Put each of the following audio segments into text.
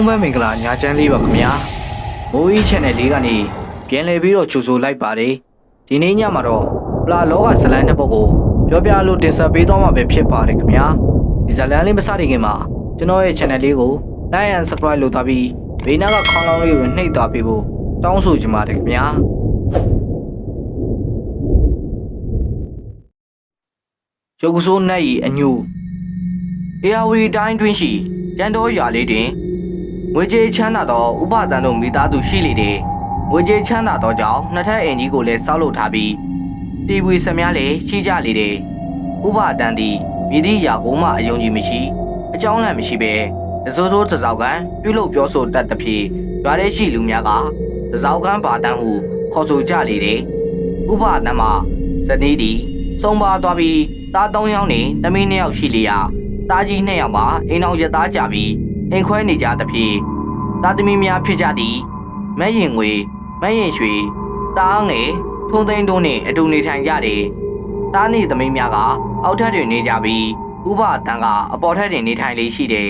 ဥမမင်္ဂလာညာချမ်းလေးပါခင်ဗျာမိုးကြီး channel လေးကနေပြန်လည်ပြီးတော့ကြိုဆိုလိုက်ပါတယ်ဒီနေ့ညမှာတော့ပလာလောကဇလန်နှစ်ပုဒ်ကိုပြောပြလို့တင်ဆက်ပေးသွားမှာပဲဖြစ်ပါတယ်ခင်ဗျာဒီဇလန်လေးမစတင်ခင်မှာကျွန်တော်ရဲ့ channel လေးကို like and subscribe လုပ်ထားပြီးဘေးနားကခေါင်းလောင်းလေးကိုနှိပ်သွားပေးဖို့တောင်းဆိုချင်ပါတယ်ခင်ဗျာရုပ်ကစိုးနတ်ဤအညူအေယာဝတီတိုင်းတွင်ရှိကျန်တော်ရွာလေးတွင် ငွေကြေးချမ်းသာသောဥပဒံတို့မိသားစုရှိလေတဲ့ငွေကြေးချမ်းသာသောကြောင့်နှစ်ထပ်အင်ကြီးကိုလည်းစောက်လုပ်ထားပြီးတီဗီစများလည်းရှိကြလေတဲ့ဥပဒံသည်မြည်သည့်အရာကိုမှအယုံကြည်မရှိအကြောင်းလည်းမရှိပဲတစိုးထိုးတစောက်ကန်ပြုလုပ်ပြောဆိုတတ်သဖြင့်ရွာထဲရှိလူများကတစောက်ကန်ပါတန်းဟုခေါ်ဆိုကြလေတဲ့ဥပဒံမှာဇနီးသည်စုံပါသွားပြီးသား၃ယောက်နဲ့တမီး၂ယောက်ရှိလျာသားကြီး၂ယောက်မှာအိမ်အောင်ရသားကြပြီး အိမ်ခွဲနေကြသဖြင့်သားသမီးများဖြစ်ကြသည်မက်ရင်ငွေမက်ရင်ရွှေတားငယ်ထုံသိန်းတို့နှင့်အတူနေထိုင်ကြတယ်တားနှင့်သမီးများကအောက်ထပ်တွင်နေကြပြီးဥပတန်ကအပေါ်ထပ်တွင်နေထိုင်လေးရှိတယ်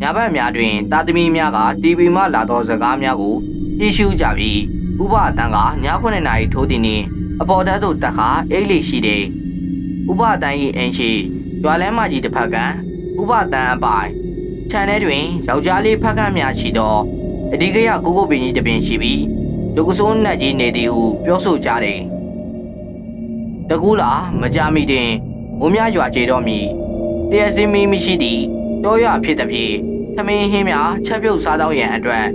ညဘက်များတွင်သားသမီးများကတီဗီမှလာသောစကားများကိုကြည့်ရှုကြပြီးဥပတန်ကည9နာရီထိုးသည်နှင့်အပေါ်ထပ်သို့တက်ခါအိတ်လေးရှိတယ်ဥပတန်၏အင်ရှိရွာလမ်းမကြီးတစ်ဖက်ကဥပတန်အပိုင် ခြံထဲတွင်ယောက်ျားလေးဖက်ခန့်များရှိသောအဒီကရကိုကိုပင်ကြီးတစ်ပင်ရှိပြီးဒုက္ကဆိုးနတ်ကြီးနေသည်ဟုပြောဆိုကြတယ်။တကူးလာမကြမီတွင်မုံများရွာကျေတော်မီတရစင်းမီမရှိသည့်တောရွာဖြစ်သည်ဖြင့်သမင်းဟင်းများချက်ပြုတ်စားသောရန်အတွက်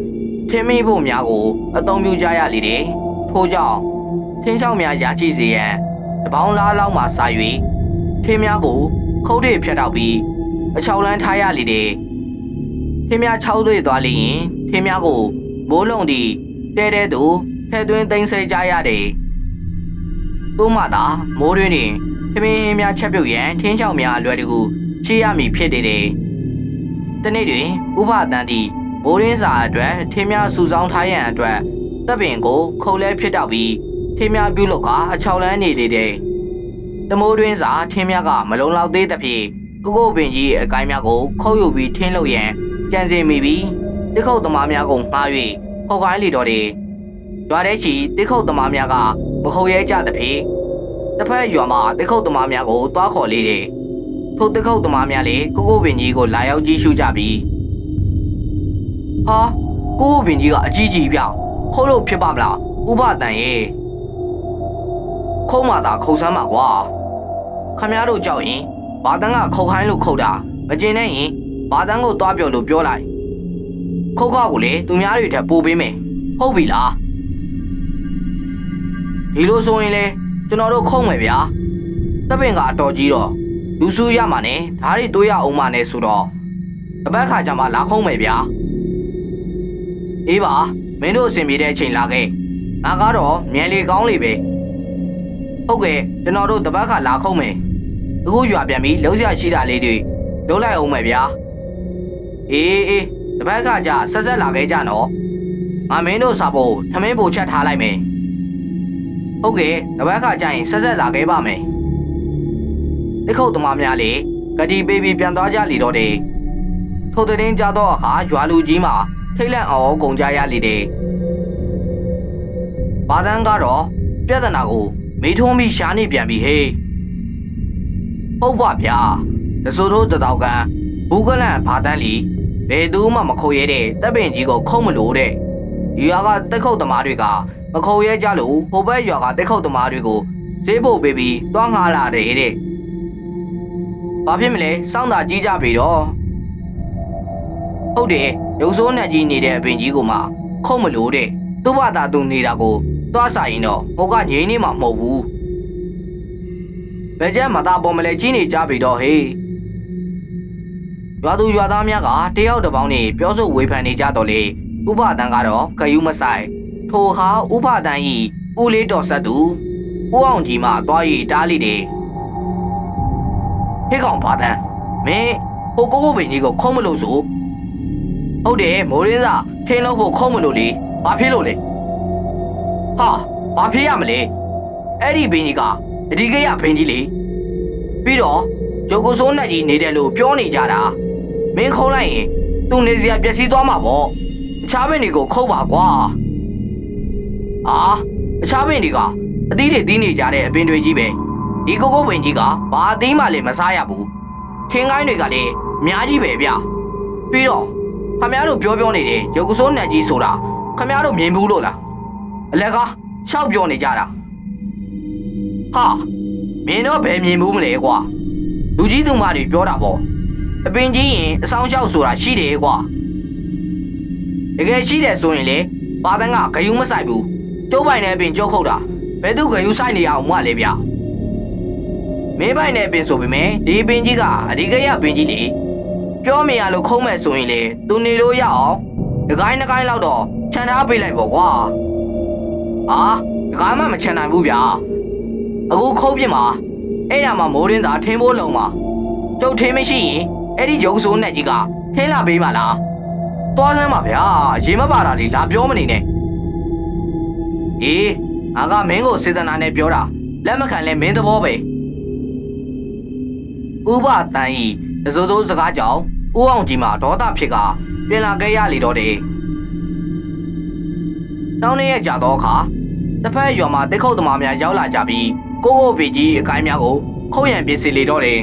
ထင်းမင်းဖို့များကိုအသုံးပြုကြရလေတယ်။ထို့ကြောင့်ထင်းချောင်းများရာချိစေရန်တပေါင်းလားလောက်မှစာ၍ထင်းများကိုခုတ်ရဖြတ်တောက်ပြီးအချောက်လန်းထားရလေတယ်။ ထင်းများ6သွေ့သွားလိမ့်ရင်ထင်းများကိုမိုးလုံးသည့်တဲတဲသို့ထဲသွင်းသိမ်းဆဲကြရတယ်။သို့မှသာမိုးတွင်တွင်ထမင်းဟင်းများချက်ပြုတ်ရန်ထင်းချောက်များအလွယ်တကူရှိရမည်ဖြစ်နေတယ်။တနေ့တွင်ဥပဒန်သည့်မိုးရင်းစာအတွက်ထင်းများစုဆောင်းထားရန်အတွက်တပ်ပင်ကိုခုတ်လဲဖြစ်တော့ပြီးထင်းများပြုတ်လို့ကအချောက်လန်းနေလေတယ်။တမိုးတွင်စာထင်းများကမလုံလောက်သေးသဖြင့်ကိုကိုပင်ကြီးအကိုင်းများကိုခုတ်ယူပြီးထင်းလို့ရန် ကြံစည်မိပြီးတိခုတ်သမားများကိုမှား၍ခုတ်ခိုင်းလေတော်တယ်။ရွာထဲရှိတိခုတ်သမားများကမခုတ်ရဲကြသဖြင့်တစ်ဖက်ရွာမှာတိခုတ်သမားများကိုတွားခေါ်လေတယ်။ထိုတိခုတ်သမားများလည်းကိုကိုပင်ကြီးကိုလာရောက်ကြည့်ရှုကြပြီးဟာကိုကိုပင်ကြီးကအကြီးကြီးပြောင်းခုတ်လို့ဖြစ်ပါမလားဥပတန်ရဲ့ခုံးမသာခုတ်ဆမ်းပါကွာခမရတို့ကြောက်ရင်ဘာတန်းကခုတ်ခိုင်းလို့ခုတ်တာမကျင်နဲ့ရင် ဘာတန်းကိုတွားပြောလို့ပြောလိုက်ခုတ်ခောက်ကိုလေသူများတွေထပ်ပို့ပေးမယ်ဟုတ်ပြီလားဒီလိုဆိုရင်လေကျွန်တော်တို့ခုံမယ်ဗျာတပ်ပင်ကအတော်ကြီးတော့လူစုရမှာနဲ့ဓာတ်တွေတွေးရအောင်မနဲ့ဆိုတော့တပတ်ခါကျမှလာခုံမယ်ဗျာအေးပါမင်းတို့အဆင်ပြေတဲ့အချိန်လာခဲ့ငါကတော့မြန်လေကောင်းလေပဲဟုတ်ကဲ့ကျွန်တော်တို့တပတ်ခါလာခုံမယ်အခုရွာပြန်ပြီးလုံးစရာရှိတာလေးတွေလုံးလိုက်အောင်မယ်ဗျာ အေးအေးတပတ်ကကြဆက်ဆက်လာခဲ့ကြနော်ငါမင်းတို့စာဖို့ထမင်းပိုချက်ထားလိုက်မယ်ဟုတ်ကဲ့တပတ်ကကြရင်ဆက်ဆက်လာခဲ့ပါမယ်တိခုတ်သမားများလေဂတိပေးပြီးပြန်သွားကြလီတော့တယ်ထိုတဲ့င်းကြတော့အခါရွာလူကြီးမှာထိတ်လန့်အောင်ကုန်ကြရလေတယ်ဘာတန်းကတော့ပြဿနာကိုမေးထုံးပြီးရှားနေပြန်ပြီဟေးဟုတ်ပါဗျာတစိုးတို့တတောက်ကန်ဘူးကလန်ဘာတန်းလီ ဘယ်သူမှမခုတ်ရဲတဲ့တပ်ပင်ကြီးကိုခုတ်မလို့တဲ့ဒီရွာကတက်ခုတ်သမားတွေကမခုတ်ရဲကြလို့ဟိုဘက်ရွာကတက်ခုတ်သမားတွေကိုဈေးဖို့ပေးပြီးတွားငှားလာတယ်တဲ့ဘာဖြစ်မလဲစောင့်တာကြီးကြပြီတော့ဟုတ်တယ်ရုပ်ဆိုးနဲ့ကြီးနေတဲ့အပင်ကြီးကိုမှခုတ်မလို့တဲ့သူ့ဘာသာသူနေတာကိုတွားဆိုင်ရင်တော့ဟိုကငိမ့်နေမှာမဟုတ်ဘူးဘယ်ကျက်မသားပေါ်မလဲကြီးနေကြပြီတော့ဟေး ရွာသူရွာသားများကတယောက်တစ်ပေါင်းနဲ့ပြောဆိုဝေဖန်နေကြတော့လေဥပဒံကတော့ဂယုမဆိုင်ထိုဟာဥပဒံဤဦးလေးတော်ဆက်သူဦးအောင်ကြီးမှသွားရီတားလိတယ်ဟေးကောင်ဘာတန်းမင်းဟိုကိုကိုပင်ကြီးကိုခုံးမလို့ဆိုဟုတ်တယ်မိုးရင်းစာထင်းလို့ဖို့ခုံးမလို့လေဘာဖြစ်လို့လဲဟာဘာဖြစ်ရမလဲအဲ့ဒီပင်ကြီးကအဒီကရပင်ကြီးလေပြီးတော့ရုပ်ကိုစိုးနဲ့ကြီးနေတယ်လို့ပြောနေကြတာ မင်းခုံးလိုက်ရင်သူနေစရာပျက်စီးသွားမှာပေါ့အခြားပင်တွေကိုခုတ်ပါကွာအာအခြားပင်တွေကအသီးတွေသီးနေကြတဲ့အပင်တွေကြီးပဲဒီကိုကိုပင်ကြီးကဘာအသီးမှလည်းမစားရဘူးထင်းကိုင်းတွေကလည်းအများကြီးပဲဗျပြီးတော့ခမရတို့ပြောပြောနေတယ်ရုပ်ကစိုးနတ်ကြီးဆိုတာခမရတို့မြင်ဘူးလို့လားအလကားရှောက်ပြောနေကြတာဟာမြင်တော့ဘယ်မြင်ဘူးမလဲကွာလူကြီးသူမတွေပြောတာပေါ့ အပင်ကြီးရင်အဆောင်လျှောက်ဆိုတာရှိတယ်ကွာတကယ်ရှိတယ်ဆိုရင်လေပါတန်းကဂယုမဆိုင်ဘူးကျုပ်ပိုင်တဲ့အပင်ကျုပ်ခုတ်တာဘယ်သူဂယုဆိုင်နေအောင်မလဲဗျမင်းပိုင်တဲ့အပင်ဆိုပေမဲ့ဒီပင်ကြီးကအဒီကရပင်ကြီးလေပြောမရလို့ခုံးမဲ့ဆိုရင်လေသူနေလို့ရအောင်ဒီကိုင်းနှကိုင်းလောက်တော့ခြံထားပေးလိုက်ပေါ့ကွာဟာဒီကားမှမခြံနိုင်ဘူးဗျာအခုခုံးပြစ်မှာအဲ့ရမှာမိုးရင်းသာထင်းဖို့လုံမှာကျုပ်ထင်းမရှိရင် အဲ့ဒီရုပ်ဆိုးနဲ့ကြီးကထင်းလာပေးပါလားသွားစမ်းပါဗျာရေမပါတာလေလာပြောမနေနဲ့အေးငါကမင်းကိုစေတနာနဲ့ပြောတာလက်မခံလဲမင်းသဘောပဲဥပတန်ဤတစိုးစိုးစကားကြောင့်ဦးအောင်ကြီးမှာဒေါသဖြစ်ကပြင်လာခဲ့ရလေတော့တယ်တောင်းနေရကြတော့အခါတစ်ဖက်ရွာမှာတိတ်ခုတ်သမားများရောက်လာကြပြီးကိုကိုပေကြီးအကိုင်းများကိုခုတ်ရန်ပြင်ဆင်လေတော့တယ်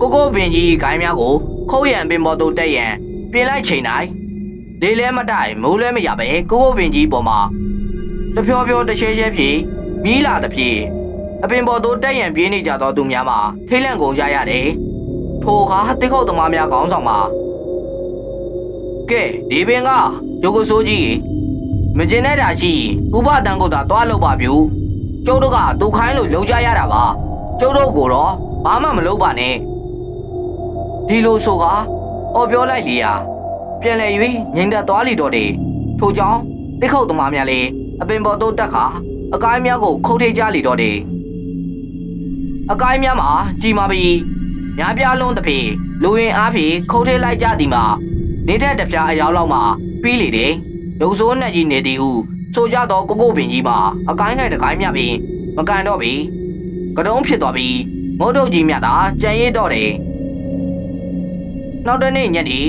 ကိုကိုပင်ကြီးအကိုင်းများကိုခုတ်ရန်ပင်ပေါ်သို့တက်ရန်ပြင်လိုက်ချိန်တိုင်းလေလဲမတိုင်မိုးလဲမရပဲကိုကိုပင်ကြီးပေါ်မှာတဖြောဖြောတရှဲရှဲဖြစ်မီးလာသဖြင့်အပင်ပေါ်သို့တက်ရန်ပြေးနေကြသောသူများမှာထိတ်လန့်ကုန်ကြရတယ်ထိုအခါတိတ်ခုတ်သမားများခေါင်းဆောင်မှာကဲဒီပင်ကရုပ်ကိုစိုးကြီးမကျင်တဲ့တာရှိရင်ဥပတန်ကိုသာတွားလို့ပါဗျူကျုပ်တို့ကတူခိုင်းလို့လုံကြရတာပါကျုပ်တို့ကိုတော့ဘာမှမလုပ်ပါနဲ့ ဒီလိုဆိုကအော်ပြောလိုက်လေရာပြန်လဲ၍ငိမ့်သက်သွားလီတော့တယ်ထို့ကြောင့်တိခုတ်သမားများလည်းအပင်ပေါ်သို့တက်ခါအကိုင်းများကိုခုတ်ထိတ်ကြလီတော့တယ်အကိုင်းများမှာကြီးမာပြီများပြားလုံးတစ်ပြေလူဝင်အားဖြင့်ခုတ်ထိတ်လိုက်ကြသည်မှာနေတဲ့တပြားအယောက်လောက်မှာပြီးလေတယ်ရုပ်စိုးနဲ့ကြီးနေသည်ဟုဆိုကြတော့ကိုကိုပင်ကြီးမှာအကိုင်းခိုင်တကိုင်းမြပြီးမကန်တော့ပြီကတုံးဖြစ်သွားပြီးမုတ်တုတ်ကြီးမြတာကြံရည်တော့တယ် နောက်တနေ့ညနေ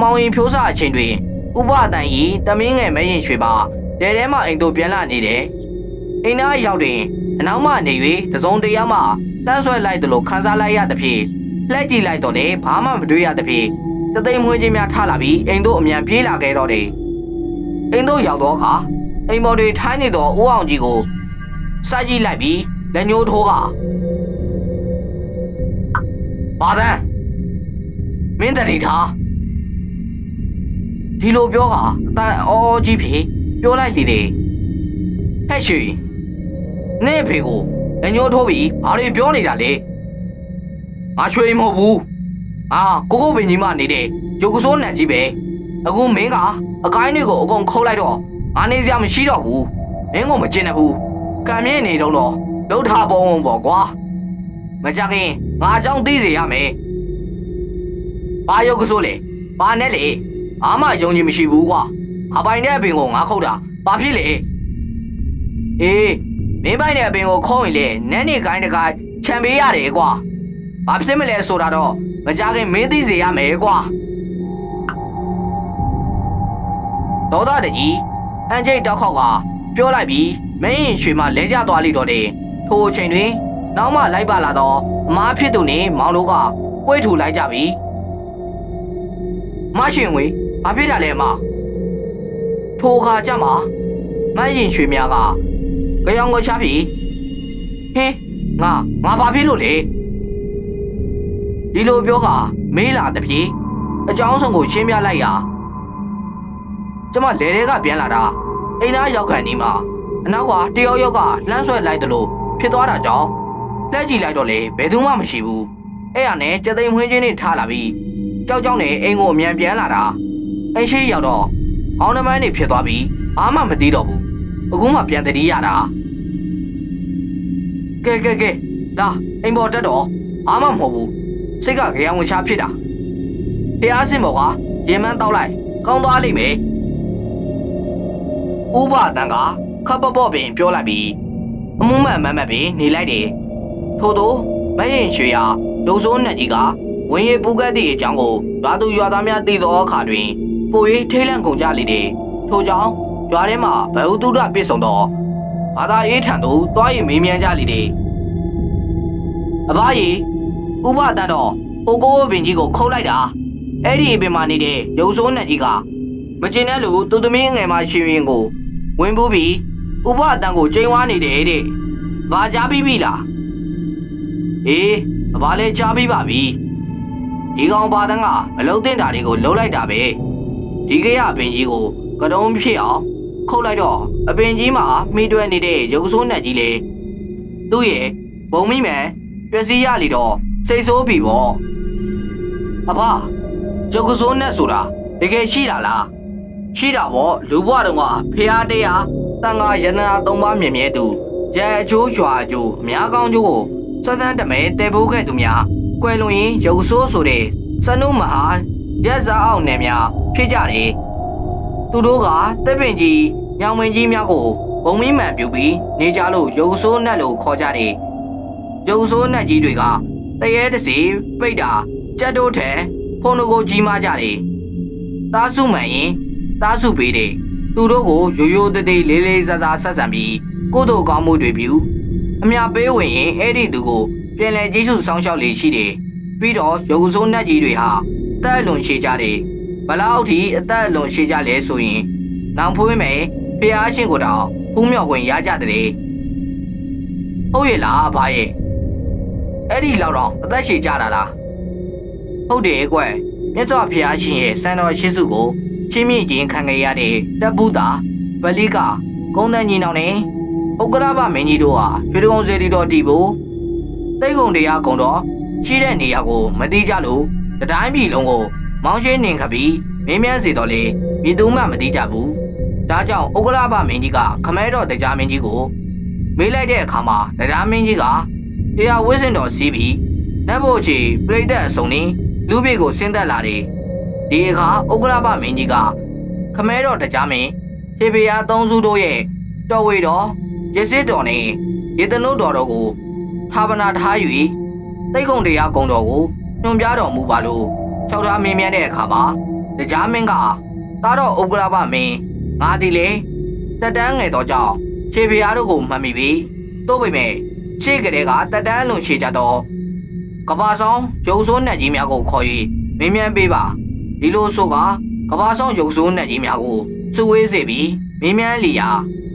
မောင်ရင်ဖြိုးစားအချိန်တွင်ဥပအတန်ကြီးတမင်းငယ်မရင်ရွှေပါတဲထဲမှအိမ်တို့ပြန်လာနေတယ်အိမ်သားရောက်တွင်အနောက်မှနေ၍တစုံတရာမှတန်းဆွဲလိုက်တယ်လို့ခန်းစားလိုက်ရသဖြင့်လှည့်ကြည့်လိုက်တော့လေဘာမှမတွေ့ရသဖြင့်တသိမ်မွေးချင်းများထလာပြီးအိမ်တို့အမြန်ပြေးလာခဲ့တော့တယ်အိမ်တို့ရောက်တော့အခါအိမ်ပေါ်တွေထိုင်းနေတော့ဦးအောင်ကြီးကိုစကြည့်လိုက်ပြီးလက်ညှိုးထိုးကပါဒံ မင်းတတိထားဒီလိုပြောကအတန်အော်ကြီးဖြစ်ပြောလိုက်လေတယ်ဟဲ့ရှိနေဖေကိုလက်ညှိုးထိုးပြီးဘာတွေပြောနေတာလဲငါရွှေမဟုတ်ဘူးအာကိုကိုပင်ကြီးမနေတဲ့ရုပ်ကစိုးနံကြီးပဲအခုမင်းကအကိုင်းတွေကိုအကုန်ခုတ်လိုက်တော့ငါနေစရာမရှိတော့ဘူးမင်းကမကျင်နေဘူးကံမြင့်နေတော့တော့လှုပ်ထားပုံပေါ့ကွာမကြခင်ငါအကြောင်းသိစေရမယ် ဘာရုပ်ကစိုးလေဘာနဲ့လေအာမယုံကြည်မရှိဘူးကွာအပိုင်တဲ့အပင်ကိုငါခုတ်တာဘာဖြစ်လေအေးမင်းပိုင်တဲ့အပင်ကိုခုံးရင်လေနန်းနေကိုင်းတကိုင်းခြံပေးရတယ်ကွာဘာဖြစ်မလဲဆိုတာတော့မကြခင်မင်းသိစေရမယ်ကွာဒေါသတကြီးအန်ကျိတ်တောက်ခေါက်ကပြောလိုက်ပြီးမင်းရင်ရွှေမှလဲကျသွားလိတော့တယ်ထိုအချိန်တွင်နောက်မှလိုက်ပါလာတော့အမားဖြစ်သူနှင့်မောင်တို့ကပွဲထူလိုက်ကြပြီ မရှင်ဝေဘာဖြစ်တာလဲအမထိုအခါကျမှမရင်ရွှေများကကြောင်ကိုချပြီဟင်းငါငါဘာဖြစ်လို့လဲဒီလိုပြောကမေးလာတပြေအကြောင်းဆုံးကိုရှင်းပြလိုက်ရာကျမလဲတဲကပြန်လာတာအိမ်သားရောက်ခံနေမှာအနောက်ကတယောက်ယောက်ကလှမ်းဆွဲလိုက်တယ်လို့ဖြစ်သွားတာကြောင့်လက်ကြည့်လိုက်တော့လေဘယ်သူမှမရှိဘူးအဲ့ရနဲ့ကြသိမ်မွှင်းချင်းတွေထားလာပြီး ကြောက်ကြောက်နဲ့အိမ်ကိုအမြန်ပြန်လာတာအိမ်ရှိရောက်တော့အောင်းနှမန်းတွေဖြစ်သွားပြီးဘာမှမသိတော့ဘူးအခုမှပြန်တတိရတာကဲကဲကဲလာအိမ်ပေါ်တက်တော့ဘာမှမဟုတ်ဘူးစိတ်ကကြောင်ဝင်ချဖြစ်တာဖះစင်ဘောကရင်မန်းတောက်လိုက်ကောင်းသွားလိမ့်မယ်ဥပတန်ကခပ်ပပေါ့ပင်ပြောလိုက်ပြီးအမှုမှန်မှန်မှန်ပင်နေလိုက်တယ်ထို့သောမရင်ရွှေရဒုံစိုးနဲ့ကြီးက ဝင်းရပူကတ်သည့်အကြောင်းကိုရွာသူရွာသားများသိသောအခါတွင်ပို၍ထိတ်လန့်ကုန်ကြလေတယ်ထို့ကြောင့်ရွာထဲမှဘဟုတုဒပြည့်စုံသောဘာသာရေးထံသို့တွား၍မေးမြန်းကြလေတယ်အဘကြီးဥပတန်တော်ဟိုကိုပင်ကြီးကိုခုတ်လိုက်တာအဲ့ဒီအပင်မှာနေတဲ့ရုပ်ဆိုးနဲ့ကြီးကမကျင်တဲ့လူသူသမီးငယ်မရှင်ရင်ကိုဝင်ပူးပြီးဥပတန်ကိုချိန်ဝါနေတယ်တဲ့ဘာကြားပြီးပြီလားအေးအဘာလဲကြားပြီးပါပြီ ဒီကောင်ပါတန်းကမလုံးတင်တာတွေကိုလှုပ်လိုက်တာပဲဒီကရအပင်ကြီးကိုကတုံးဖြစ်အောင်ခုတ်လိုက်တော့အပင်ကြီးမှာမိတွဲနေတဲ့ရုပ်ဆိုးနဲ့ကြီးလေသူ့ရဲ့ဘုံမိမယ်ပျက်စီးရလီတော့စိတ်ဆိုးပြီပေါ့အဖရုပ်ဆိုးနဲ့ဆိုတာတကယ်ရှိတာလားရှိတာပေါ့လူဘွားတုံးကဖះတရားတန်ခါယန္နာသုံးပါးမြင်မြဲသူရဲအချိုးရွာအချိုးအများကောင်းကျိုးကိုစွမ်းစမ်းတမဲတဲဖိုးခဲ့သူများ ကွယ်လွန်ရင်ရုပ်ဆိုးဆိုတဲ့စနုမဟာရက်စားအောင်နယ်များဖြစ်ကြတယ်သူတို့ကတက်ပင်ကြီးညောင်မင်းကြီးများကိုဘုံမင်းမှန်ပြုပြီးနေကြလို့ရုပ်ဆိုးနဲ့လို့ခေါ်ကြတယ်ရုပ်ဆိုးနဲ့ကြီးတွေကတရေတစီပိတ်တာကြက်တို့ထဲဖုန်းတို့ကိုကြီးမားကြတယ်သားစုမှန်ရင်သားစုပေးတယ်သူတို့ကိုရိုးရိုးတသေးလေးလေးစားစားဆက်ဆံပြီးကိုယ့်တို့ကောင်းမှုတွေပြုအမြပေးဝင်ရင်အဲ့ဒီသူကို ပြန်လဲကြီးစုစောင်းရှောက်လေရှိတယ်ပြီးတော့ရုပ်ဆိုးနတ်ကြီးတွေဟာအသက်အလွန်ရှည်ကြတယ်ဘလောက်ထိအသက်အလွန်ရှည်ကြလဲဆိုရင်နောင်ဖွေးမယ်ဖះရှင်ကိုတော့ဖူးမြောက်ဝင်ရကြတယ်ဟုတ်ရဲ့လားဘာရဲ့အဲ့ဒီလောက်တော့အသက်ရှည်ကြတာလားဟုတ်တယ်ကွယ်မြတ်စွာဘုရားရှင်ရဲ့စံတော်ရှိစုကိုချင်းမြင့်ခြင်းခံခဲ့ရတဲ့တပ်ပုတာဗလိကကုန်းတန်းကြီးနောင်နဲ့ဥက္ကရာပမင်းကြီးတို့ဟာရွှေတုံစေတီတော်တည်ဖို့ တိတ်ကုံတရားကုံတော်ရှိတဲ့နေရာကိုမတိကြလို့တတိုင်းပြည်လုံးကိုမောင်းရှင်းနေခပြီးမင်းမြန်းစေတော်လေမြေသူမှမတိကြဘူးဒါကြောင့်ဥက္ကရာပမင်းကြီးကခမဲတော်တရားမင်းကြီးကိုမေးလိုက်တဲ့အခါမှာတရားမင်းကြီးကတရားဝိစင်တော်စီးပြီးနတ်ဘို့ချီပြိတ္တအစုံနေလူပြေကိုဆင်းသက်လာတယ်ဒီအခါဥက္ကရာပမင်းကြီးကခမဲတော်တရားမင်းဖေဖေယာသုံးစုတို့ရဲ့တော်ဝေတော်ရစစ်တော်နဲ့ရေတနုတော်တော်ကို သာဗနာထား၍တိတ်ကုံတရားကုံတော်ကိုညွှန်ပြတော်မူပါလို့၆ထားမင်းမြတ်တဲ့အခါမှာတရားမင်းကတာတော်ဥက္ကလာပမင်းငါဒီလေတက်တန်းငယ်တော်ကြောင့်ခြေဖျားတို့ကိုမှတ်မိပြီတို့ပေမဲ့ခြေကလေးကတက်တန်းလုံးခြေကြတော့ကဘာဆောင်ရုပ်ဆိုးနဲ့ကြီးများကိုခေါ်၍မင်းမြန်းပေးပါဒီလိုဆိုကကဘာဆောင်ရုပ်ဆိုးနဲ့ကြီးများကိုစုဝေးစေပြီးမင်းမြန်းလီယာ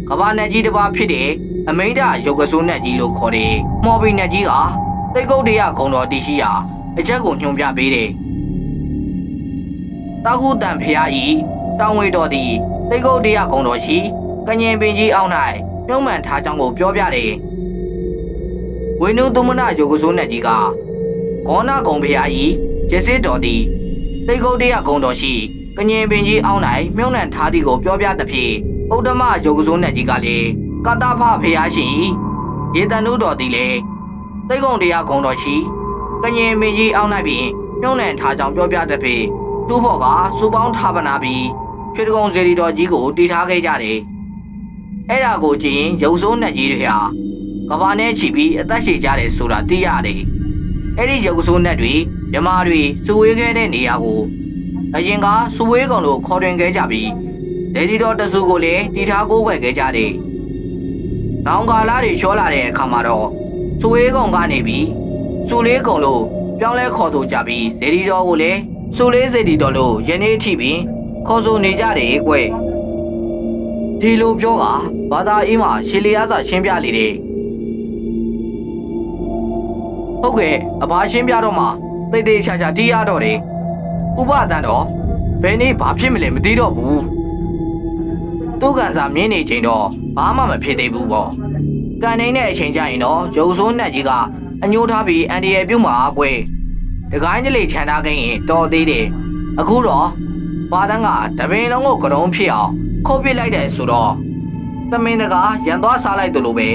ကဘာနတ်ကြီးတစ်ပါးဖြစ်တဲ့ အမိန့်ဒရုပ်ကစိုးနတ်ကြီးလို့ခေါ်တယ်။မော်ဘီနတ်ကြီးကတိတ်ကုတ်တရားဂုံတော်တည်ရှိရာအချက်ကိုညွှန်ပြပေးတယ်။တာဟုတန်ဖျားဤတောင်းဝေတော်သည်တိတ်ကုတ်တရားဂုံတော်ရှိကညင်ပင်ကြီးအောက်၌မြုံမှန်ထားကြောင်းကိုပြောပြတယ်။ဝိနုသုမနရုပ်ကစိုးနတ်ကြီးကဂေါနာဂုံဖျားဤရစစ်တော်သည်တိတ်ကုတ်တရားဂုံတော်ရှိကညင်ပင်ကြီးအောက်၌မြုံနှံထားသည်ကိုပြောပြသဖြင့်ဥဒ္ဓမယုတ်ကစိုးနဲ့ကြီးကလည်း ကတဖဖျားရှင်ရေတန်တို့တော်သည်လေသိကုံတရားဂုံတော်ရှိကညင်မင်းကြီးအောင်းနိုင်ပြီးညှုံးနှံထားကြောင်ပြောပြတဲ့ဖေသူ့ဘော်ကစူပေါင်းထားပနာပြီးရွှေတကုံစေတီတော်ကြီးကိုတည်ထားခဲ့ကြတယ်အဲ့ဒါကိုကြည့်ရင်ရုပ်ဆိုးနဲ့ကြီးတွေဟာကဘာနဲ့ချီပြီးအသက်ရှည်ကြတယ်ဆိုတာသိရတယ်အဲ့ဒီရုပ်ဆိုးနဲ့တွေမြမာတွေစူဝေးခဲ့တဲ့နေရာကိုအရင်ကစူဝေးကောင်လို့ခေါ်တွင်ခဲ့ကြပြီးဒေဒီတော်တဆူကိုလည်းတီထားကိုးကွယ်ခဲ့ကြတယ်။ နောင်ကာလာတွေလျှောလာတဲ့အခါမှာတော့စူဝေးကောင်ကနေပြီးစူလေးကောင်လို့ပြောင်းလဲခေါ်ဆိုကြပြီးဒေဒီတော်ကိုလည်းစူလေးစေတီတော်လို့ယနေ့ထိပြီးခေါ်ဆိုနေကြတယ်ကွ။ဒီလိုပြောကဘာသာအေးမှာရှေလျားစာရှင်းပြလေတယ်။ဟုတ်ကဲ့အဘာရှင်းပြတော့မှတိတ်တိတ်ချာချာတီးရတော့တယ်။ဥပဒံတော့ဘယ်နေ့ဘာဖြစ်မလဲမသိတော့ဘူး။ သူ့ကန်စာမြင်နေချိန်တော့ဘာမှမဖြစ်သေးဘူးပေါ့ကန်နေတဲ့အချိန်ကျရင်တော့ရုပ်ဆိုးနဲ့ကြီးကအညိုးထားပြီးအန်ဒီရယ်ပြုတ်မှာကွယ်တကိုင်းတလေခြံထားခဲ့ရင်တော်သေးတယ်အခုတော့ဘာတန်းကတပင်လုံးကိုကရုံးဖြစ်အောင်ခုတ်ပစ်လိုက်တယ်ဆိုတော့သမင်းတကာရန်သွားစားလိုက်တယ်လို့ပဲ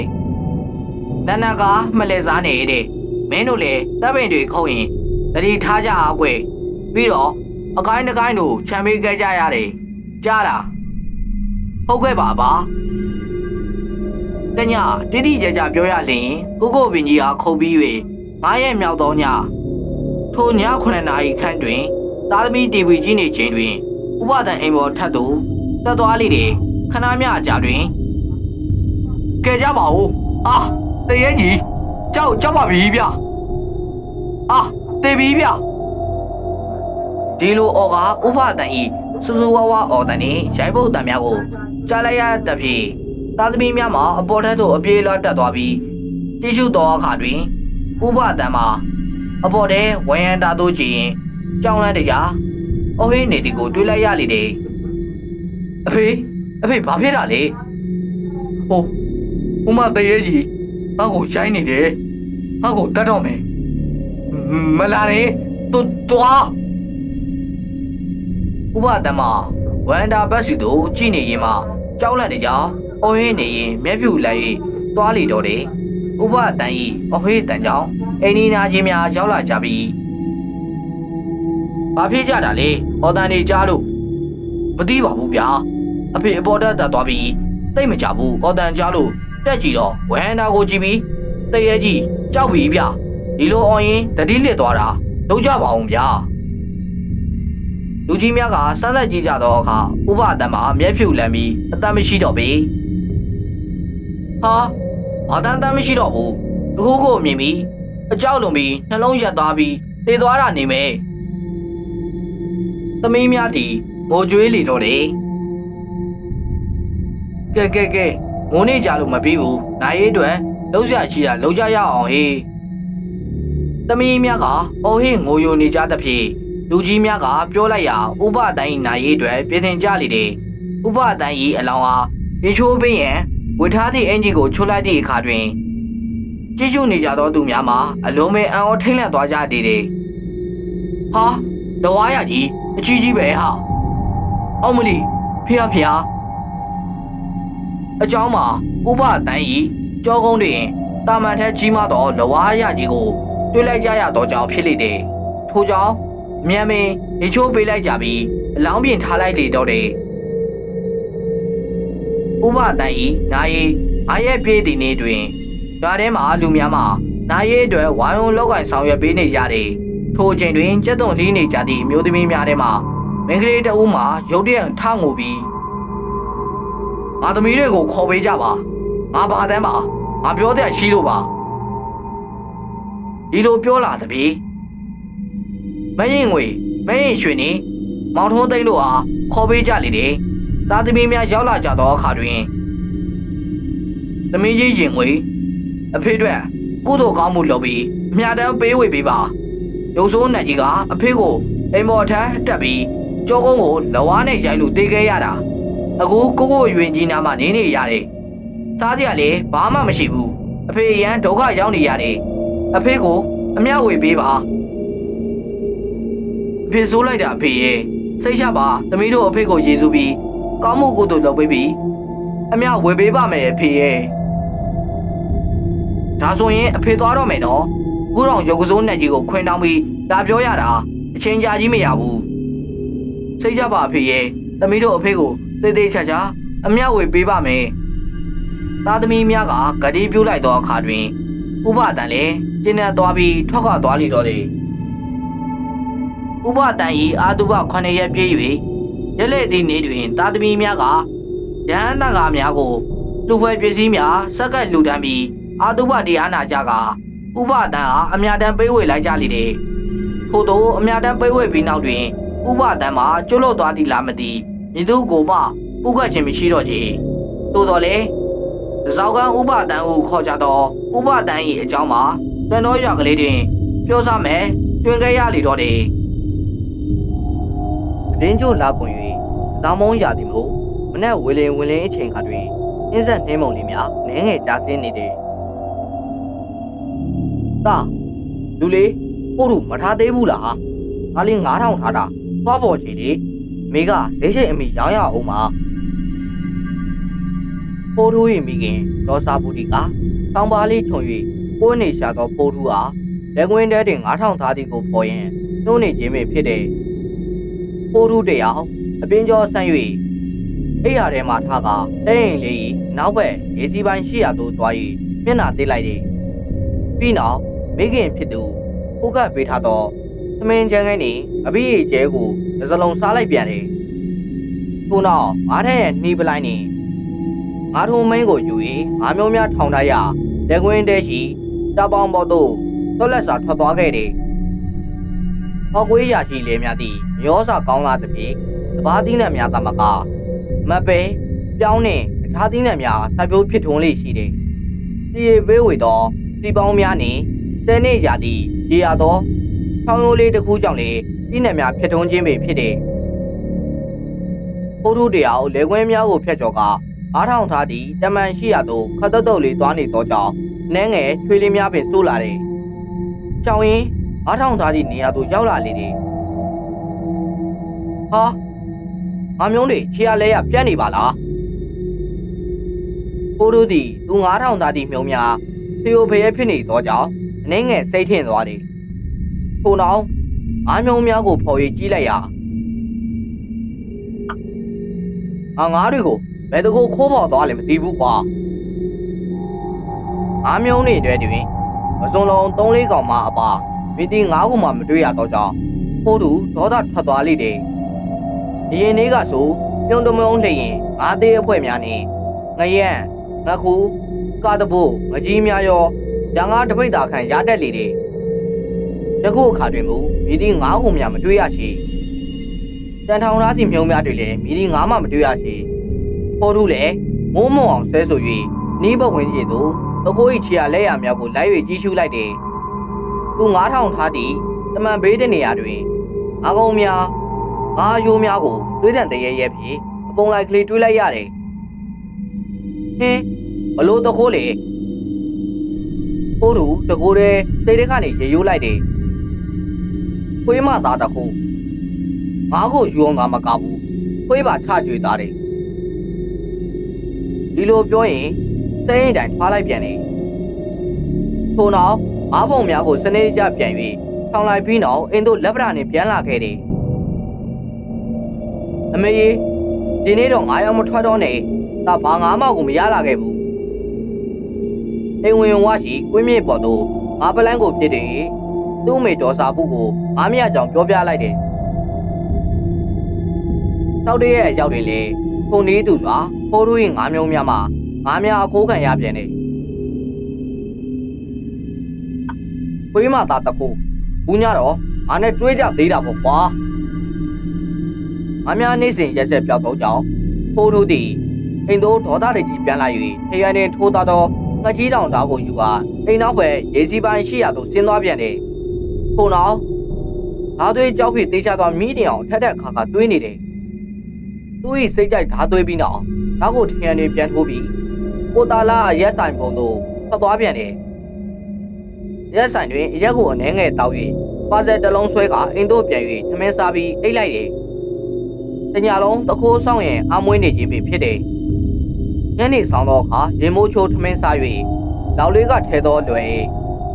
နန္နကမလဲစားနေတဲ့မင်းတို့လေတပ်ပင်တွေခုံရင်တတိထားကြအောင်ကွယ်ပြီးတော့အကိုင်းတကိုင်းတို့ခြံပေးခဲ့ကြရတယ်ကြားလား ဟုတ်ကဲ့ပါပါတညတိတိကျကျပြောရလျင်ကိုကိုပင်ကြီးဟာခုံပြီး၍ငါရဲ့မြောက်သောညထိုည9နာရီခန့်တွင်သားသမီးတီဗီကြည့်နေချိန်တွင်ဥပဒံအိမ်ပေါ်ထပ်သို့တက်သွားလေတယ်ခဏမြအကြာတွင်ကဲကြပါဦးအာတရေကြီးကြောက်ကြောက်ပါပြီဗျအာတေပြီဗျဒီလိုအော်ကဥပဒံဤစူးစူးဝါးဝါအော်တန်နှင့်ရိုက်ပုတ်တံများကို ကြားလိုက်ရတဲ့ဖြင့်သားသမီးများမှာအပေါ်ထက်သို့အပြေးလာတက်သွားပြီးတိရှုတော်အခါတွင်ဥပဒံမှာအပေါ်ထဲဝယန္တာတို့ကြည့်ရင်ကြောင်းလန်းတရားအဟိနေတီကိုတွေးလိုက်ရလေတယ်အဖေအဖေဘာဖြစ်တာလဲဟိုဥမတရေကြီးငါ့ကိုရိုင်းနေတယ်ငါ့ကိုတတ်တော့မယ်မမလာနဲ့တူတူဥပဒမ ဝန္တာဘတ်စီတို့ကြည့်နေရင်မှကြောင်းလန့်တရားအဟိနေရင်မျက်ဖြူလိုက်၍သွားလေတော့တယ်ဥပတန်ဤအဟွေးတန်ကြောင့်အိန္ဒိနာချင်းများရောက်လာကြပြီ။ဘာဖြစ်ကြတာလဲ။အော်တန်နေကြားလို့မသိပါဘူးဗျာ။အဖေအပေါ်တက်တက်သွားပြီးတိတ်မကြဘူး။အော်တန်ကြားလို့တက်ကြည့်တော့ဝဟန်နာကိုကြည့်ပြီးတရေကြီးကြောက်ပြီဗျာ။ဒီလိုအော်ရင်တတိလစ်သွားတာလုံးကြပါအောင်ဗျာ။ လူကြီးများကစမ်းသက်ကြည့်ကြတော့အခါဥပတန်မှာမျက်ဖြူလန်ပြီးအသက်မရှိတော့ပြီ။ဟာအတန်းတန်းမရှိတော့ဘူးတခုခုမြင်ပြီးအကြောက်လွန်ပြီးနှလုံးရက်သွားပြီးသေသွားတာနေမယ်သမီးများသည်ငိုကြွေးလေတော့တယ်ကဲကဲကဲငိုနေကြလို့မပြီးဘူးနိုင်ရေးအတွက်လုံးစရာရှိတာလုံးကြရအောင်ဟေးသမီးများကအော်ဟေးငိုယိုနေကြသဖြင့် လူကြီးများကပြောလိုက်ရာဥပတိုင်းနိုင်ရေးအတွက်ပြင်ဆင်ကြလေတယ်ဥပတိုင်းကြီးအလောင်းအားရေချိုးပေးရန် ဝတ်ထားသည့်အင်ဂျီကိုချွတ်လိုက်သည့်အခါတွင်ကြည့်ရှုနေကြသောသူများမှာအလုံးမဲအံ့ဩထိတ်လန့်သွားကြသေးတယ်။ဟာတဝါရကြီးအကြီးကြီးပဲဟာ။အောင်မလီဖေဟာဖေဟာအเจ้าမှာဥပတန်းကြီးကြောကုန်းတွင်တာမန်ထက်ကြီးမားသောလဝါရကြီးကိုတွေ့လိုက်ကြရသောကြောင့်ဖြစ်လေတယ်။ထို့ကြောင့် မြန်မင်းရေချိုးပေးလိုက်ကြပြီးအလောင်းပြင်ထားလိုက်လေတော့တယ်။ဥပတန်ဤနာရီအားရဲ့ပြေးသည့်နေ့တွင်ရွာထဲမှာလူများမှနာရီအတွက်ဝိုင်းဝန်းလောက်ကင်ဆောင်ရွက်ပေးနေကြတယ်။ထိုအချိန်တွင်ကျက်သွန်လီးနေကြသည့်မျိုးသမီးများထဲမှမင်္ဂလေးတအူးမှရုတ်တရက်ထငိုပြီးငါသမီးတွေကိုခေါ်ပေးကြပါ။ငါဘာတန်းပါ။ငါပြောတဲ့ရှိလို့ပါ။ဒီလိုပြောလာတပြီ။ မရင်ငွေမရင်ရွှေနေမောင်ထုံးသိန်းတို့အားခေါ်ပေးကြလေတယ်။သားသမီးများရောက်လာကြသောအခါတွင်သမီးကြီးရင်ငွေအဖေအတွက်ကုသိုလ်ကောင်းမှုလုပ်ပြီးအမြတ်တမ်းပေးဝေပေးပါရုပ်ဆိုးနတ်ကြီးကအဖေကိုအိမ်မော်ထမ်းတက်ပြီးကြောကုန်းကိုလဝါးနဲ့ရိုက်လို့တေးခဲ့ရတာအခုကိုကိုရွင်ကြီးနာမှနေနေရတယ်စားကြရလေဘာမှမရှိဘူးအဖေရန်ဒုက္ခရောက်နေရတယ်အဖေကိုအမြတ်ဝေပေးပါ အဖေဆိုးလိုက်တာအဖေရဲ့စိတ်ချပါသမီးတို့အဖေကိုယေရှုပြီးကောင်းမှုကုသိုလ်လုပ်ပေးပြီးအမြဝေပေးပါမယ်အဖေရဲ့ဒါဆိုရင်အဖေသွားတော့မယ်နော်ခုတော့ရုပ်ကစိုးနဲ့ကြီးကိုခွင်တောင်းပြီးဒါပြောရတာအချင်းကြာကြီးမရဘူးစိတ်ကြပါအဖေရဲ့သမီးတို့အဖေကိုတေးသေးချာချာအမြဝေပေးပါမယ်သားသမီးများကဂတိပြုလိုက်သောအခါတွင် ဥပဒံလည်းကျင်းနေသွားပြီးထွက်ခွာသွားလိတော့တယ် ဥပဒံဤအာတုဘ9ရက်ပြည့်၍ရက်လက်သည့်နေ့တွင်သားသမီးများကရဟန္တာကာများကိုလူဖွဲ့ပစ္စည်းများစက္ကပ်လူတန်းပြီးအာတုဘတရားနာကြကဥပဒံအားအမြတမ်းပေးဝေလိုက်ကြလေတယ်။ထို့သောအမြတမ်းပေးဝေပြီးနောက်တွင်ဥပဒံမှာကျွတ်လွတ်သွားသည်လားမသိမြည်သူကိုမှပုကတ်ခြင်းမရှိတော့ချေ။သို့တော်လည်းဇောက်ကံဥပဒံကိုခေါ်ကြသောဥပဒံ၏အကြောင်းမှာတွင်တော်ရွာကလေးတွင်ပြောစမယ်တွင်ခဲ့ရလေတော့တယ်။ တင်းကျို့လာပွန်၍လောင်မုံရသည်မလို့မနဲ့ဝေလင်ဝေလင်အချိန်ခါတွင်အင်းဆက်နှင်းမုံလေးများနင်းငယ်ကြားဆင်းနေတယ်။တာလူလေးပို့လို့မထားသေးဘူးလား။အားလေး9000ထားတာသွားပေါ်ချီလေမိကလေးရှိအမိရောင်းရအောင်ပါ။ပိုးထိုးရင်မိခင်ဒေါ်စာဘူးဒီကတောင်ပါလေးခြုံ၍ပိုးနေရှာသောပိုးထူးအားလက်ကွင်းထဲတင်9000ထားသည်ကိုပေါ်ရင်နှိုးနေခြင်းပဲဖြစ်တယ်။ ပိုးထူးတယောက်အပင်ကျော်ဆန်း၍အိယာထဲမှာထားကတဲ့ရင်လေးနောက်ဘက်ရေစီပိုင်းရှိရသို့သွား၍မျက်နှာသေးလိုက်တယ်။ပြီးနောက်မိခင်ဖြစ်သူဥကပေးထားသောသမင်းချမ်းကနေအဘိရေကျဲကိုတစ်စလုံးစားလိုက်ပြန်တယ်ထို့နောက်ငါးထက်ရဲ့နှီးပလိုက်နေငါထုံမင်းကိုယူ၍ငါမျိုးများထောင်ထားရလက်ကွင်းတဲရှိတပေါင်းပေါ်သို့သွက်လက်စာထွက်သွားခဲ့တယ် ဟောက်ကွေးရာရှိလေများသည့်မျောစာကောင်းလာသဖြင့်တဘာသီးနှံများသမကမပဲပြောင်းနှင့်အခြားသီးနှံများစိုက်ပျိုးဖြစ်ထွန်းလေးရှိတယ်စီရီပေးဝေသောစီပေါင်းများနှင့်ဆယ်နှစ်ရာသည့်ရေရသောဆောင်းရိုးလေးတစ်ခုကြောင့်လေဤနယ်များဖြစ်ထွန်းခြင်းပဲဖြစ်တယ်။ဖိုးထုတရားကိုလေကွင်းများကိုဖျက်ကျော်ကအားထောင်ထားသည့်တမန်ရှိရသို့ခတ်တုတ်တုတ်လေးသွားနေသောကြောင့်နှဲငယ်ချွေလေးများပင်စိုးလာတယ်။ကြောင်ရင် အားထောင်ထားသည့်နေရာသို့ရောက်လာလေတယ်။ဟာငါမျိုးတွေခြေရလဲရပြတ်နေပါလား။ဖိုးထုသည်သူငါးထောင်သားသည့်မြုံများဖေယိုဖရဲဖြစ်နေသောကြောင့်နှဲငယ်စိတ်ထင်သွားတယ်။ထို့နောက်အားမြုံများကိုဖော်ရည်ကြီးလိုက်ရအာငါးတွေကိုဘယ်တကူခိုးပေါ်သွားလဲမသိဘူးကွာအားမြုံတွေအတွက်တွင်အစုံလုံး၃လေးကောင်မှအပါ မိတိ၅ခုမှမတွေ့ရတော့ကြောင်းဖိုးသူဒေါသထွက်သွားလိမ့်တယ်အရင်နေ့ကဆိုပြုံးတမုံလျင်ငါးသေးအဖွဲများနဲ့ငရံငခုကာတဘို့ငကြီးများရောရငါတပိတ်တာခံရတတ်လေတယ်ယခုအခါတွင်မူမိသည့်ငါးဟုံများမတွေ့ရချေတန်ထောင်သားသည့်မြုံများတွေလည်းမိသည့်ငါးမှမတွေ့ရချေပေါ်ထုလည်းမိုးမုံအောင်ဆဲဆို၍နီးဘဝင်ကြီးသို့တကိုး၏ခြေရလက်ရများကိုလိုက်၍ကြီးရှုလိုက်တယ် သူငါးထောင်ထားသည့်တမန်ဘေးတဲ့နေရာတွင်ငါးကုန်းများငါးရိုးများကိုတွေးတန်တရဲရဲဖြင့်အပုံလိုက်ကလေးတွေးလိုက်ရတယ်ဟင်းဘလို့တကိုးလေပေါ်ထုတကိုးတဲ့စိတ်ထဲကနေရေရိုးလိုက်တယ်ခွေးမသားတစ်ခုငါ့ကိုယူအောင်သာမကဘူးခွေးပါချကြွေသားတယ်ဒီလိုပြောရင်စိတ်ရင်တိုင်ထွားလိုက်ပြန်တယ်ထို့နောက် အားပုံများကိုစနေကြပြန်၍ထောင်လိုက်ပြီးနောက်အင်းတို့လက်ပရာနဲ့ပြန်လာခဲ့တယ်အမေကြီးဒီနေ့တော့ငါရောက်မထွက်တော့နဲ့ဒါဘာငါမှကိုမရလာခဲ့ဘူးအိမ်ဝင်ဝါရှိကွင်းမြေပေါ်သို့ငါပလန်းကိုပြစ်တယ်သူ့အမေဒေါ်စာဘူးကိုအားမရကြောင်ပြောပြလိုက်တယ်။တောက်တရဲ့အရောက်တွေလေဖုန်လေးသူစွာဖိုးတို့ရဲ့ငါးမျိုးများမှာငါးများအခိုးခံရပြန်တယ်။ ခွေးမသားတကူဘူးညတော့ငါနဲ့တွေးကြသေးတာပေါ့ကွာ။ငါများနေစဉ်ရက်ဆက်ပြောက်တော့ကြောင်ဖိုးတို့သည်အိမ်တို့ဒေါသတွေကြီးပြန်လာ၍ထရန်နေထိုးသားတော့ငကြီးတောင်သားကိုယူကအိမ်နောက်ပဲရေစီပိုင်းရှိရသို့ဆင်းသွားပြန်တယ်။ခုနောက်ဓာသွေးကြောက်ဖြစ်တေးချသွားမိနေအောင်ထက်ထက်ခါခါတွေးနေတယ်သူ့၏စိတ်ကြိုက်ဓာသွေးပြီးနောက်ဓာတ်ကိုထင်ရနေပြန်ထိုးပြီးကိုတာလာအရက်ဆိုင်ပုံသို့ထွက်သွားပြန်တယ် ရက်ဆိုင်တွင်အရက်ကိုအနှဲငယ်တောက်၍ပါဇက်တစ်လုံးဆွဲကအိမ်တို့ပြန်၍သမင်းစားပြီးအိတ်လိုက်တယ်တညလုံးတခိုးဆောင်ရင်အမွေးနေခြင်းပင်ဖြစ်တယ်ညနေဆောင်သောအခါရေမိုးချိုးသမင်းစား၍နောက်လေးကထဲသောလွယ်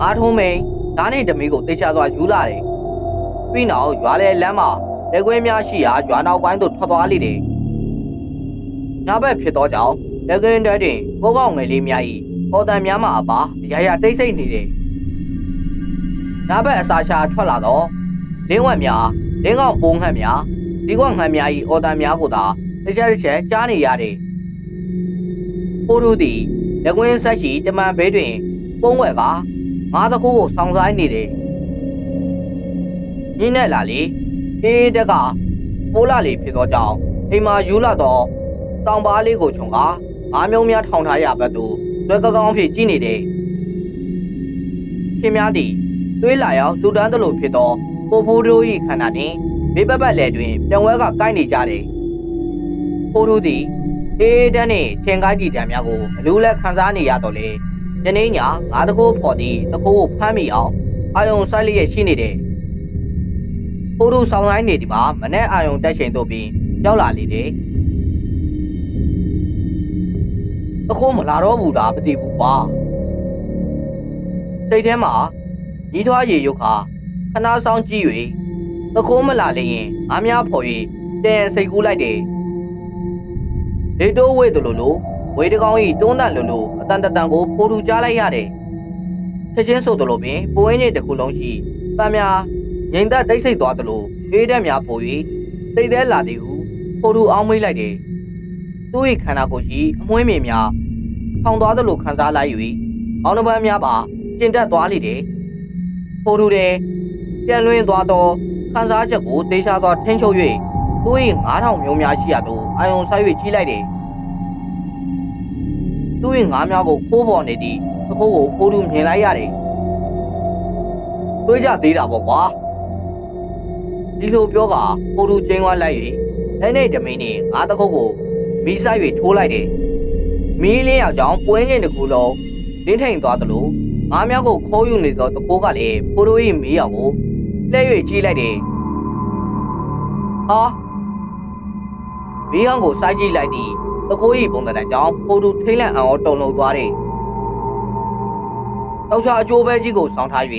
အားထုံးမိန်ဓာတ်နဲ့ဓမီကိုတေချာစွာယူလာတယ်။ပြီးနောက်ရွာလေလမ်းမှာလက်ကွင်းများရှိရာရွာနောက်ပိုင်းသို့ထွက်သွားလိမ့်တယ်။ညဘက်ဖြစ်သောကြောင့်လက်ကွင်းတဲတွင်ပိုးကောက်ငယ်လေးများ၏ပေါ်တန်များမှအပါရရတိတ်ဆိတ်နေတယ်။ ညဘက်အစာရှာထွက်လာတော့လင်းဝက်များလင်းကောင်ပိုးငှက်များဒီကွက်ငှက်များ၏အော်တန်များကိုသာတစ်ချက်တစ်ချက်ကြားနေရတယ်။ပိုးတို့သည်လက်ကွင်းဆက်ရှိတမန်ဘေးတွင် ပုံးဝက်ကငါးတကူကိုဆောင်ဆိုင်နေတယ်။ညင်းနဲ့လာလေအေးတက်ကပိုးလာလေဖြစ်သောကြောင့်အိမ်မှာယူလာတော့တောင်ပါလေးကိုခြုံကငါးမြုံများထောင်ထားရဘက်သို့လွယ်ကောင်းကောင်းဖြစ်ကြည့်နေတယ်။ခင်များသည် သွေးလာရောက်လူတန်းသလိုဖြစ်သောပိုဖိုးတို့၏ခန္ဓာတွင်ဘေးပတ်ပတ်လဲတွင်ပြန်ဝဲကကိုက်နေကြတယ်။ပိုးတို့သည်အေးတန်းနှင့်ထင်ကိုက်ကြည့်တံများကိုအလူးလက်ခံစားနေရတော့လေ။ယနေ့ညငါတကိုးဖော်သည်တကိုးကိုဖမ်းမိအောင်အာယုံဆိုင်လျက်ရှိနေတယ်။ပိုးတို့ဆောင်ဆိုင်နေဒီမှာမနဲ့အာယုံတက်ချိန်တို့ပြီးရောက်လာလေတယ်။တကိုးမလာတော့ဘူးလားမသိဘူးပါ။စိတ်ထဲမှာ ညီးထွားရေရုပ်ခါခဏဆောင်ကြည့်၍တကိုးမလာလျင်ငါများဖော်၍တန်စိတ်ကူးလိုက်တယ်။လေတိုးဝဲတို့လိုလိုဝေတကောင်ဤတွန်းတန်လိုလိုအတန်တတန်ကိုပိုးထူကြားလိုက်ရတယ်။ချက်ချင်းဆိုသလိုပင်ပိုးရင်းကြီးတစ်ခုလုံးရှိတံများငိမ့်သက်တိတ်ဆိတ်သွားသလိုအေးတဲ့များပို၍တိတ်သေးလာသည်ဟုဖိုတူအောင်မိတ်လိုက်တယ်သူ၏ခန္ဓာကိုယ်ရှိအမွှေးမြင်များထောင်သွားသလိုခံစားလိုက်၍အောင်းနှပန်းများပါကျင်တက်သွားလေတယ် ဖိုတူတဲ့ပြန်လွင်သွားသောခံစားချက်ကိုတေချာသောထင်းချုပ်၍သူ၏9000မျိုးများရှိရသောအာယုံဆိုင်၍ကြီးလိုက်တယ်သူ၏ငါးများကိုခိုးပေါ်နေသည့်သခိုးကိုဖိုတူမြင်လိုက်ရတယ်တွေးကြသေးတာပေါ့ကွာဒီလိုပြောကပိုတူကျင်းသွားလိုက်၍လက်နဲ့တမင်းနဲ့ငါးတခုတ်ကိုမီးဆိုင်၍ထိုးလိုက်တယ်။မီးလင်းရောက်ကြောင်းပွဲချင်းတစ်ခုလုံးလင်းထိန်သွားသလို ငါးမြောက်ကိုခိုးယူနေသောတကိုးကလည်းပိုတူ၏မီးရောင်ကိုလှည့်၍ကြီးလိုက်တယ်။ဟာမီးရောင်ကိုစိုက်ကြည့်လိုက်သည့်တကိုး၏ပုံစံကြောင့်ပိုတူထိမ့်လန့်အောင်တုံလုံသွားတယ်။တောက်ချအကျိုးပဲကြီးကိုဆောင်းထား၍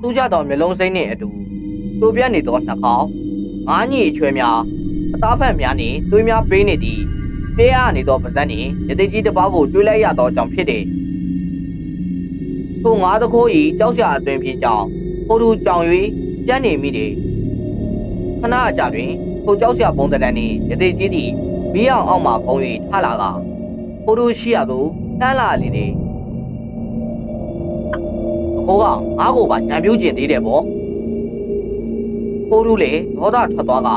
သူ့ကြသောမျိုးလုံးစိမ့်နှင့်အတူတူပြတ်နေသောနှာခေါင်းငါးညီအချွဲများအသားဖက်များနှင့်သွေးများပေးနေသည်ပေးရနေသောပါဇက်နှင့်ရသေးကြီးတစ်ပါးကိုတွေးလိုက်ရသောကြောင့်ဖြစ်တယ်။ ထိုငါးသခိုးဤကြောက်စရာအသွင်ဖြစ်ကြောင်းပို့သူကြောင်၍ကြက်နေမိတယ်။ခဏအကြာတွင်ထိုကြောက်စရာပုံသဏ္ဍာန်နှင့်ရသေးကြီးသည်မီးအောင်အောက်မှပုံ၍ထလာကပို့သူရှိရသို့တန်းလာလေတယ်။အခိုးကငါ့ကိုပါညံပြူးကျင်သေးတယ်ပေါ့။ဖိုးရူလေဒေါသထွက်သွားက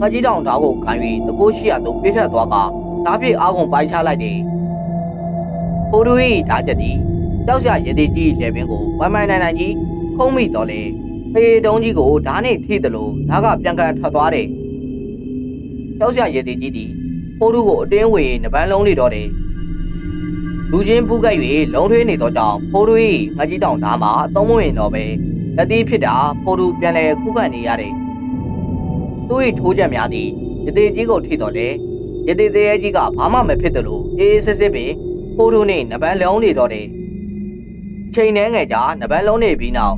ငါကြီးတောင်ဓာတ်ကိုခံ၍တကိုးရှိရသို့ပြေးထက်သွားကဓာတ်ပြစ်အားကုန်ပိုက်ချလိုက်တယ်။ဖိုးရူ၏ဓာတ်ချက်သည် ကြောက်စရာရည်တည်ကြီးလေပင်ကိုဝိုင်းမိုင်းနိုင်နိုင်ကြီးခုံးမိတော်လေဖေးတုံးကြီးကိုဓာတ်နှင့်ထိသလိုဓာတ်ကပြန်ကန်ထွက်သွားတယ်။ကြောက်စရာရည်တည်ကြီးသည်ဖိုးရူကိုအတင်းဝေနပန်းလုံးနေတော့တယ်။လူချင်းပူးကပ်၍လုံထွေးနေသောကြောင့်ဖိုးရူ၏ငါကြီးတောင်ဓာတ်မှာအသုံးမဝင်တော့ပဲလက်သီးဖြစ်တာပိုတူပြန်လဲခုခံနေရတယ်။သူ့၏ထိုးချက်များသည်ရသေးကြီးကိုထိတော်လဲရသေးသေးရဲ့ကြီးကဘာမှမဖြစ်သလိုအေးအေးဆေးဆေးပင်ပိုတူနှင့်နပန်းလုံးနေတော့တယ်။ ချိန်နှဲငယ်ကြာနပန်းလုံးနေပြီးနောက်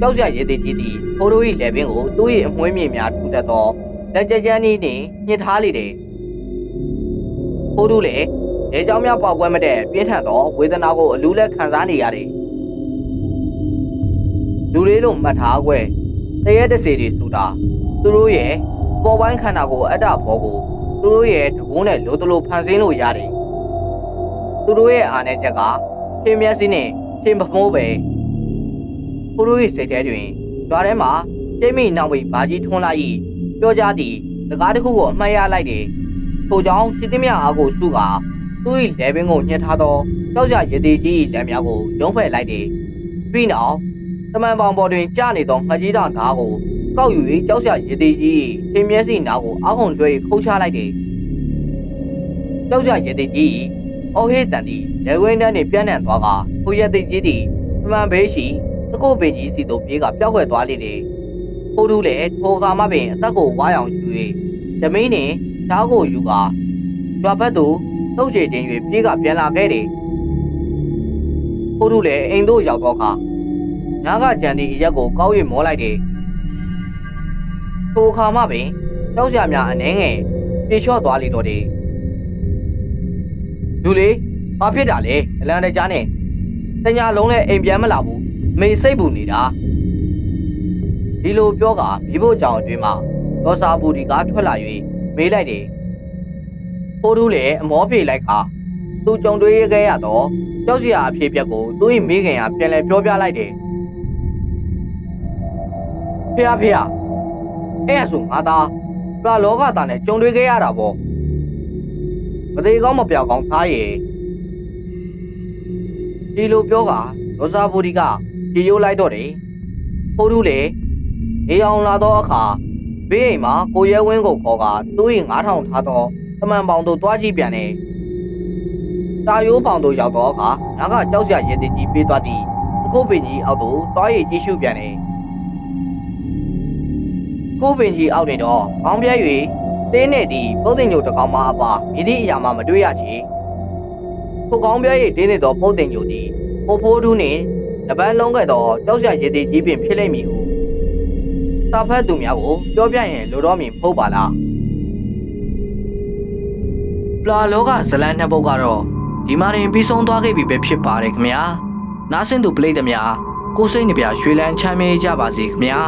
ကြောက်ကြရသေးကြီးသည်ပိုတူ၏လက်ပင်ကိုသူ့၏အမွှေးမြင့်များထူထပ်သောလက်ကြကြမ်းကြီးနှင့်ညှစ်ထားလေတယ်။ပိုတူလည်းလေကြောင်းများပေါက်ကွဲမတဲ့ပြင်းထန်သောဝေဒနာကိုအလူးလက်ခံစားနေရတယ်။လူလေးတို့မှတ်ထားကွယ်တရဲတစေတွေဆိုတာသူတို့ရဲ့ပေါ်ပိုင်းခန္ဓာကိုယ်အတ္တဘောကိုသူတို့ရဲ့တကုန်းနဲ့လိုတလိုဖန်ဆင်းလို့ရတယ်သူတို့ရဲ့အာနဲ့ချက်ကထင်းမျက်စိနဲ့ ထင်းပမိုးပဲသူတို့ရဲ့စိတ်ထဲတွင်ကြွားထဲမှာကျိတ်မိနောက်ပြီးဘာကြီးထွန်းလိုက်၏ပြောကြသည်စကားတစ်ခုကိုအမှတ်ရလိုက်တယ်ထို့ကြောင့်စစ်သမြအားကိုစုကသူ့၏လေပင်ကိုညှစ်ထားသောကြောက်ကြရည်တည်ကြီးလက်များကိုရုံးဖယ်လိုက်တယ်ပြီးနောက်တမန်ပေါင်ပေါ်တွင်ကျနေသောငှက်ကြီးတောင်ဓားကိုကောက်ယူ၍ကြောက်စရာရည်သေးကြီးထင်းမျက်စိနားကိုအောက်ဟုန်လွှဲ၍ခုတ်ချလိုက်တယ်။ကြောက်စရာရည်သေးကြီးအော်ဟေးတန်သည်လက်ဝဲနှန်းနှင့်ပြန့်နှံ့သွားက ထိုရည်သေးကြီးသည်တမန်ဘေးရှိသကုတ်ပင်ကြီးစီသို့ပြေးကပျောက်ွယ်သွားလေတယ်။ထို့တူလည်းထိုအခါမှပင်အသက်ကိုဝါရောင်ယူ၍ဓမင်းနှင့်ဓားကိုယူကကြွားဘက်သို့တုတ်ချေတင်၍ပြေးကပြန်လာခဲ့တယ်။ထို့တူလည်းအိမ်သို့ရောက်သောအခါညာကကြံသည့်အရက်ကိုကောက်၍မောလိုက်တယ်။ထိုအခါမှပင်တောက်ကြများအနှဲငယ်ပြေလျှော့သွားလေတော့တယ်။လူလေးဘာဖြစ်တာလဲအလန်တကြားနဲ့ တညာလုံးနဲ့အိမ်ပြန်မလာဘူး။မေစိတ်ဘူးနေတာ။ဒီလိုပြောကမိဖို့ကြောင်အတွင်းမှာဒေါ်စာပူဒီကထွက်လာ၍မေးလိုက်တယ်။ဖိုးထူးလည်းအမောပြေလိုက်ကသူကြုံတွေ့ခဲ့ရတော့ကြောက်စရာအဖြစ်အပျက်ကိုသူ့၏မိခင်ကပြန်လဲပြောပြလိုက်တယ်ဖះဖះအဲ့ဒါဆိုငါသားပလာလောကသားနဲ့ကြုံတွေ့ခဲ့ရတာပေါ့မသေးကောင်းမပြောက်ကောင်းသားရဲ့ ဒီလိုပြောကရောစာဘူဒီကပြေရိုးလိုက်တော့တယ်ဖိုးထူးလေနေအောင်လာတော့အခါဘေးအိမ်မှာကိုရဲဝင်းကိုခေါ်ကသူ့၏9000ထားတော့တမန်ပေါင်တို့တွားကြည့်ပြန်တယ်တာယိုးပေါင်တို့ရောက်တော့အခါငါကကြောက်စရာရင်တကြီးပေးသွားသည်သကုတ်ပင်ကြီးအောက်သို့တွားရည်ကြည့်ရှုပြန်တယ်ကိုပင်ကြီးအောက်နေတော့ဘောင်းပြဲ၍တင်းနေသည့်ပုတ်တင်ညိုတစ်ကောင်မှအပါမြည်သည့်အရာမှမတွေ့ရချေ ထိုကောင်ပြဲ၍တင်းနေသောပုတ်တင်ညိုသည်ပိုဖိုးထူးနှင့်တပန်းလုံးခဲ့သောကြောက်ရရည်သည်ကြီးပင်ဖြစ်လိမ့်မည်ဟုတာဖက်သူများကိုပြောပြရင်လိုတော့မည်မဟုတ်ပါလားပလာလောကဇလန်နှစ်ပုတ်ကတော့ဒီမှာရင်ပြီးဆုံးသွားခဲ့ပြီပဲဖြစ်ပါတယ်ခင်ဗျာနားဆင်သူပရိသတ်များကိုစိတ်နှပြရွှေလန်းချမ်းမြေ့ကြပါစေခင်ဗျာ